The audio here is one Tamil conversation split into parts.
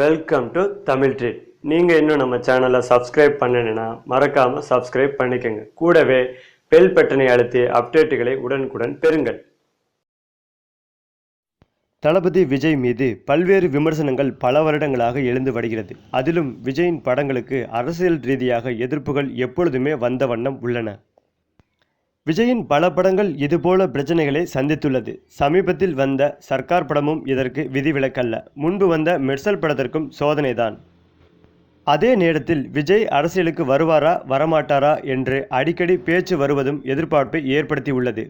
வெல்கம் டு தமிழ் ட்ரீட் நீங்கள் இன்னும் நம்ம சேனலை சப்ஸ்கிரைப் பண்ணணுன்னா மறக்காமல் சப்ஸ்கிரைப் பண்ணிக்கோங்க. கூடவே பெல் பட்டனை அழுத்தி அப்டேட்டுகளை உடனுக்குடன் பெறுங்கள். தளபதி விஜய் மீது பல்வேறு விமர்சனங்கள் பல வருடங்களாக எழுந்து வருகிறது. அதிலும் விஜயின் படங்களுக்கு அரசியல் ரீதியாக எதிர்ப்புகள் எப்பொழுதுமே வந்த வண்ணம் உள்ளன. விஜயின் பல படங்கள் இதுபோல பிரச்சனைகளை சந்தித்துள்ளது. சமீபத்தில் வந்த சர்க்கார் படமும் இதற்கு விதிவிலக்கல்ல. முன்பு வந்த மெர்சல் படத்திற்கும் சோதனைதான். அதே நேரத்தில் விஜய் அரசியலுக்கு வருவாரா வரமாட்டாரா என்று அடிக்கடி பேச்சு வருவதும் எதிர்பார்ப்பை ஏற்படுத்தியுள்ளது.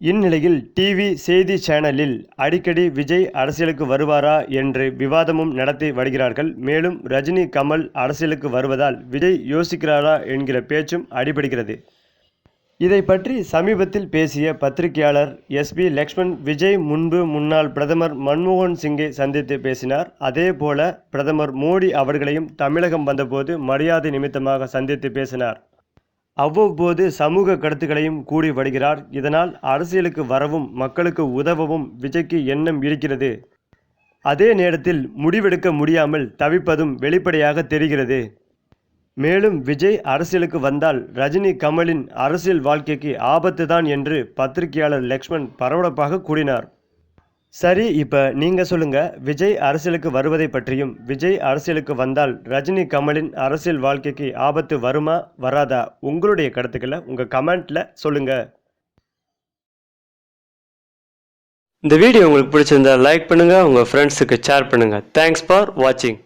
இந்நிலையில் டிவி செய்தி சேனலில் அடிக்கடி விஜய் அரசியலுக்கு வருவாரா என்று விவாதமும் நடத்தி வருகிறார்கள். மேலும் ரஜினி கமல் அரசியலுக்கு வருவதால் விஜய் யோசிக்கிறாரா என்கிற பேச்சும் அடிபடுகிறது. இதை பற்றி சமீபத்தில் பேசிய பத்திரிகையாளர் எஸ்பி லக்ஷ்மண் விஜய் முன்பு முன்னாள் பிரதமர் மன்மோகன் சிங்கை சந்தித்து பேசினார். அதேபோல பிரதமர் மோடி அவர்களையும் தமிழகம் வந்தபோது மரியாதை நிமித்தமாக சந்தித்து பேசினார். அவ்வப்போது சமூக கருத்துக்களையும் கூடி வருகிறார். இதனால் அரசியலுக்கு வரவும் மக்களுக்கு உதவவும் விஜய்க்கு எண்ணம் இருக்கிறது. அதே நேரத்தில் முடிவெடுக்க முடியாமல் தவிப்பதும் வெளிப்படையாக தெரிகிறது. மேலும் விஜய் அரசியலுக்கு வந்தால் ரஜினி கமலின் அரசியல் வாழ்க்கைக்கு ஆபத்து தான் என்று பத்திரிகையாளர் லக்ஷ்மண் பரபரப்பாக கூறினார். சரி இப்போ நீங்கள் சொல்லுங்க விஜய் அரசியலுக்கு வருவதை பற்றியும் விஜய் அரசியலுக்கு வந்தால் ரஜினி கமலின் அரசியல் வாழ்க்கைக்கு ஆபத்து வருமா வராதா? உங்களுடைய கருத்துக்களை உங்கள் கமெண்ட்டில் சொல்லுங்க. இந்த வீடியோ உங்களுக்கு பிடிச்சிருந்தா லைக் பண்ணுங்கள் உங்கள் ஃப்ரெண்ட்ஸுக்கு ஷேர் பண்ணுங்கள் தேங்க்ஸ் ஃபார் வாட்சிங்